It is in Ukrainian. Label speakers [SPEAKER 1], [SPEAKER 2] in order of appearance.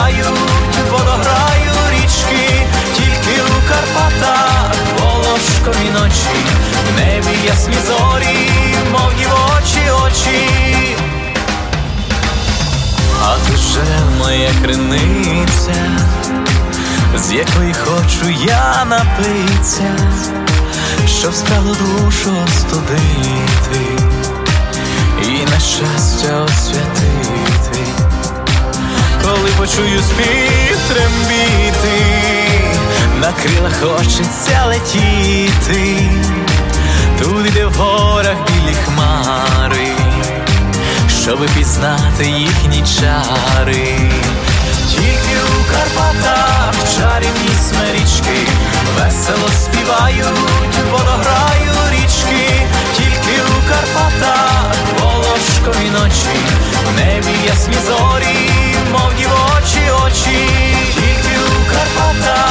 [SPEAKER 1] Співають, водограю річки, тільки у Карпатах волошкові ночі, в небі ясні зорі, мов дівочі очі. А же моя криниця, з якої хочу я напитися, щоб спралу душу остудити і на щастя освятити, почую спів трембіти, на крилах хочеться летіти, туди, де в горах білі хмари, щоби пізнати їхні чари. Тільки у Карпатах чарівні смерічки. Весело співають, водограю річки, тільки у Карпатах волошкові ночі, в небі ясні зорі, мов дівочі очі, тільки у Карпатах